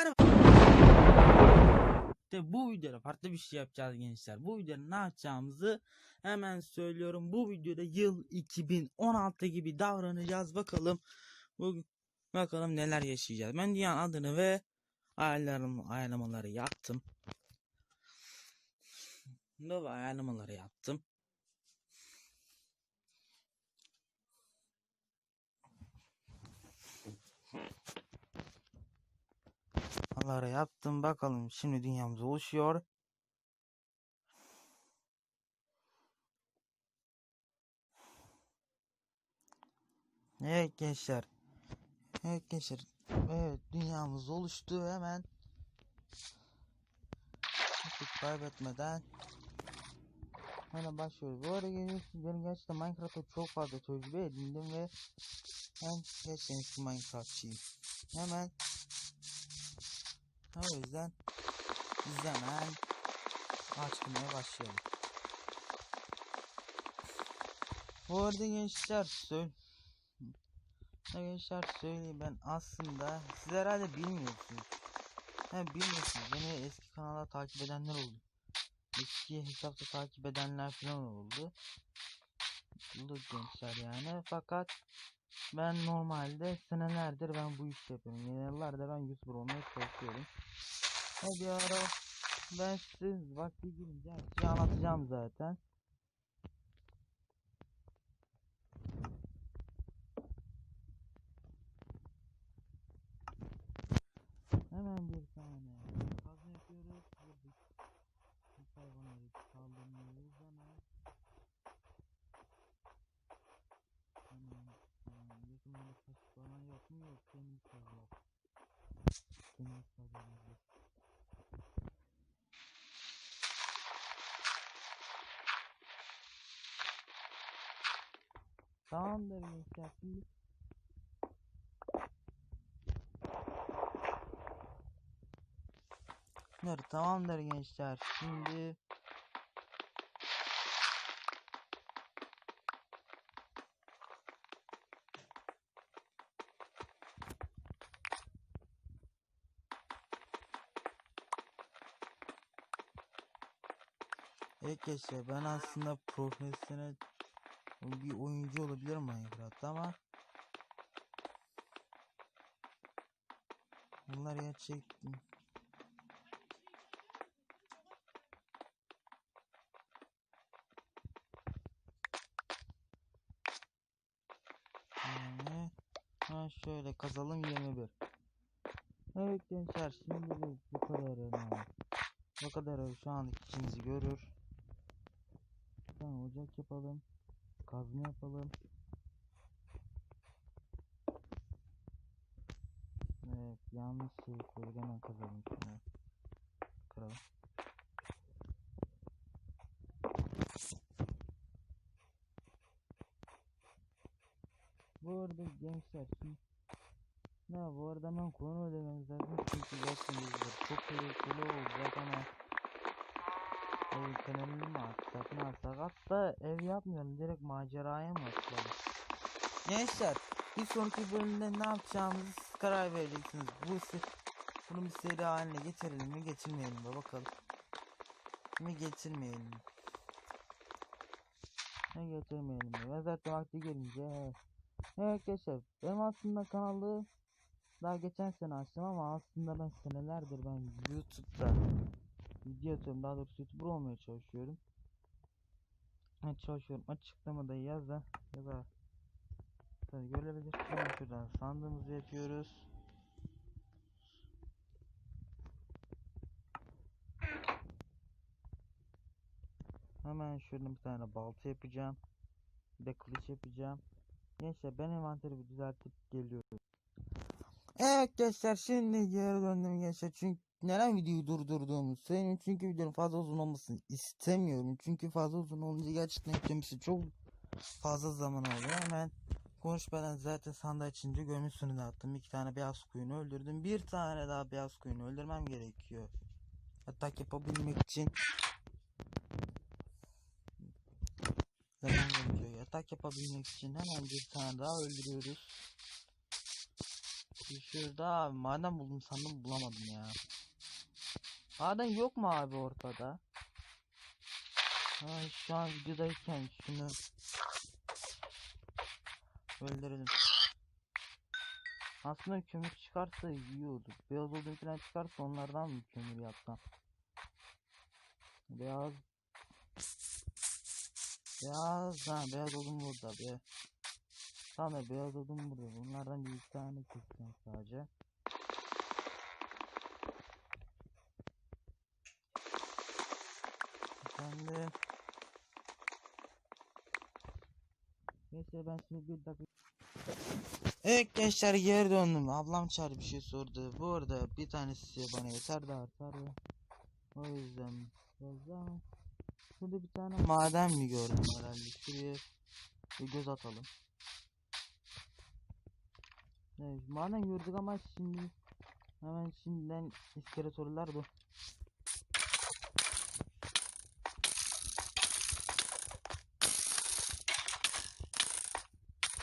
Merhaba. De bu videoda farklı bir şey yapacağız gençler. Bu videoda ne yapacağımızı hemen söylüyorum. Bu videoda yıl 2016 gibi davranacağız. Bakalım bu bakalım neler yaşayacağız. Ben dünyanın adını ve ayarlarım ayarlamaları yaptım. Nova ayarlamaları yaptım. Onları yaptım bakalım şimdi dünyamız oluşuyor. Evet gençler. Evet gençler. Evet dünyamız oluştu hemen. Vakit kaybetmeden hemen başlıyoruz. Bu arada benim gerçekten Minecraft'ta çok fazla tecrübe edindim ve ben gerçekten Minecraftçıyım. Hemen o yüzden biz hemen açmaya başlayalım. Bu arada gençler söyle gençler söyleyeyim ben aslında siz herhalde bilmiyorsunuz. He bilmiyorsunuz beni eski kanalda takip edenler oldu. Eski hesapta takip edenler falan oldu. Oldu gençler yani fakat ben normalde senelerdir ben bu işi yapıyorum. Yıllardır ben YouTuber olmaya çalışıyorum. Bir ara ben siz vakti gelince her anlatacağım zaten. Hemen bir tane kazma yapıyoruz. Buradaki bu hayvanları kaldırmıyoruz hemen. Hemen hemen yakınlarda taş falan yok mu? Yok. Kendimiz kazıyoruz. Tamamdır gençler şimdi tamamdır gençler. Şimdi Evet gençler ben aslında profesyonel bir oyuncu olabilirim Minecraft'ta ama Bunlar gerçekten Yani ha şöyle kazalım 21. Evet gençler şimdi bu kadar bu kadar şu anlık işimizi görür. Tamam ocak yapalım. Kazma yapalım. Evet yanlış şey koyduk hemen kazalım şunu. Kıralım. Bu arada gençler şimdi ne bu arada ben konu ödememiz lazım çünkü zaten bizler çok tehlikeli olacak ama kanalını mı atsak ne atsak hatta ev yapmayalım direkt maceraya mı atalım Gençler bir sonraki bölümde ne yapacağımızı siz karar vereceksiniz. Bu bunu bir seri haline getirelim mi getirmeyelim mi? Bakalım. Mi getirmeyelim mi? Ne getirmeyelim mi? Ben zaten vakti gelince Evet arkadaşlar benim aslında kanalı daha geçen sene açtım ama aslında ben senelerdir ben YouTube'da video atıyorum daha doğrusu YouTuber olmaya çalışıyorum. Evet çalışıyorum açıklamada yazın ya da tabii görebilirsiniz Hemen şuradan sandığımızı yapıyoruz. Hemen şuradan bir tane balta yapacağım. Bir de kılıç yapacağım. Gençler ben envanteri düzeltip geliyorum. Evet gençler şimdi geri döndüm gençler çünkü neden videoyu durdurduğumu söyleyeyim. Çünkü videonun fazla uzun olmasını istemiyorum. Çünkü fazla uzun olunca gerçekten yüklemesi çok fazla zaman oluyor hemen konuşmadan zaten sandığı açınca gömüsünü de attım. İki tane beyaz koyunu öldürdüm. Bir tane daha beyaz koyunu öldürmem gerekiyor. Atak yapabilmek için zaman gerekiyor. Atak yapabilmek için hemen bir tane daha öldürüyoruz. Şurada abi maden buldum sandım bulamadım ya. Maden yok mu abi ortada? Ay şu an videodayken şunu öldürelim. Aslında kömür çıkarsa iyi olur. Beyaz odun falan çıkarsa onlardan mı kömür yapsam? Beyaz Beyaz ha beyaz odun burada be. Tamam ya, beyaz odun burada. Bunlardan bir tane keseceğim sadece. Şimdi Neyse ben şimdi bir dakika Evet gençler geri döndüm. Ablam çağırdı bir şey sordu. Bu arada bir tanesi bana yeter de artar ya. O yüzden fazla ama Şurada bir tane maden mi gördüm herhalde. Şuraya bir göz atalım. Evet, maden gördük ama şimdi hemen şimdiden iskeletorlar bu.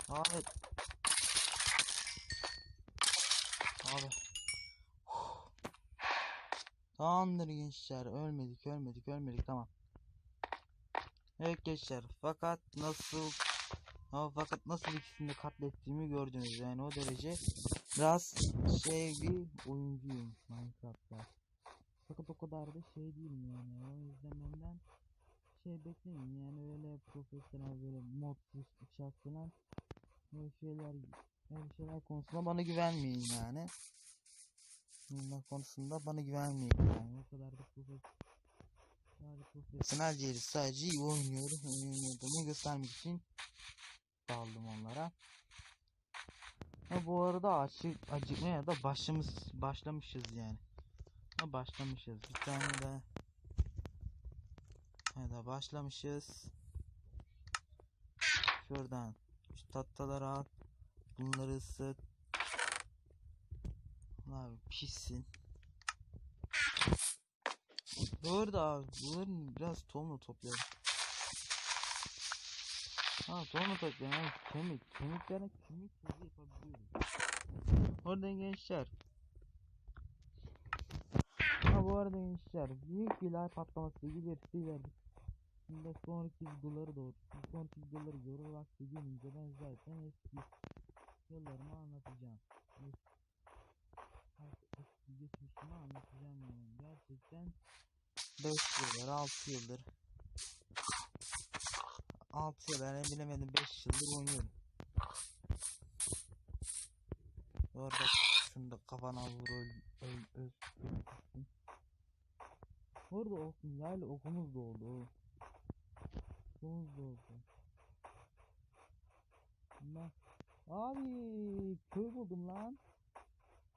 Abi. Abi. Tamamdır gençler. Ölmedik, ölmedik, ölmedik. Tamam. Evet gençler. Fakat nasıl ama fakat nasıl ikisini katlettiğimi gördünüz yani o derece biraz şey bir oyuncuyum Minecraft'ta. Fakat o kadar da şey değilim yani o yüzden benden şey bekleyin yani öyle profesyonel böyle mod uçak falan böyle şeyler öyle şeyler konusunda bana güvenmeyin yani. Bunlar konusunda bana güvenmeyin yani o kadar da profesyonel profesyonel sadece iyi oynuyorum oynadığımı göstermek için daldım onlara. Ha bu arada açık acıkmaya da başlamış başlamışız yani. Ha başlamışız. Bir tane de ya da başlamışız. Şuradan şu tatlıları al. Bunları ısıt. Abi pişsin. Bu arada abi bunların biraz tohumla toplayalım. Ha tohumla toplayalım. Yani kemik. Kemiklerine kemik tozu yapabiliyoruz. Orada gençler. Ha bu arada gençler büyük bir live patlaması gelirse verdik. Şimdi sonraki videoları da sonraki videoları vakti gelince ben zaten eski yıllarımı anlatacağım. Es- Eski geçmişimi anlatacağım yani. Gerçekten 5 yıldır 6 yıldır 6 yıl yani bilemedim 5 yıldır oynuyorum. Bu arada şunu da kafana vur öl öl öl. öl- Orada olsun yaylı okumuz da oldu. Oldu. Lan. Abi köy buldum lan.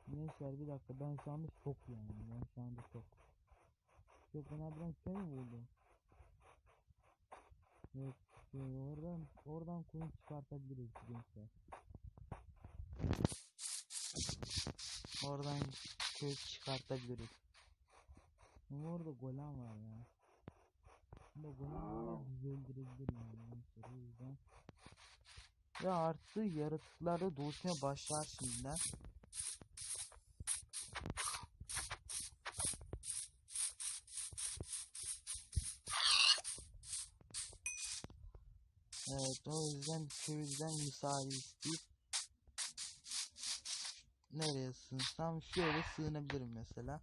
Gençler bir dakika ben şu anda şok yani ben şu anda şok. Yok ben harbiden köy mü buldum? Evet oradan oradan koyun çıkartabiliriz gençler. Oradan köy çıkartabiliriz. Orada golem var ya. Burada golem var bizi öldürebilir yani gençler o yüzden. Ve artı yaratıklar da doğuşmaya başlar şimdiden. Evet o yüzden köyden müsaade isteyip nereye sığınsam şöyle sığınabilirim mesela.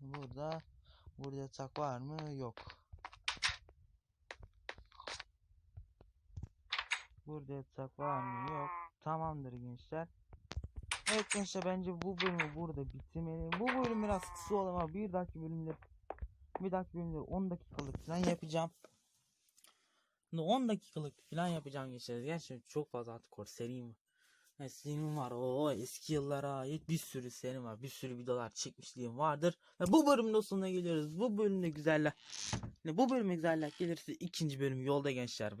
Burada burada yatak var mı? Yok. Burada yatak var mı? Yok. Tamamdır gençler. Evet gençler bence bu bölümü burada bitirmeliyim. Bu bölüm biraz kısa oldu ama bir dahaki bölümde bir dahaki bölümde 10 dakikalık falan yapacağım. Şimdi 10 dakikalık falan yapacağım gençler. Gerçekten çok fazla serim var. Yani serim var. O eski yıllara ait bir sürü serim var. Bir sürü videolar çekmişliğim vardır. Ve bu bölümün sonuna geliyoruz. Bu bölümde güzeller. Bu bölüme güzeller gelirse ikinci bölüm yolda gençler.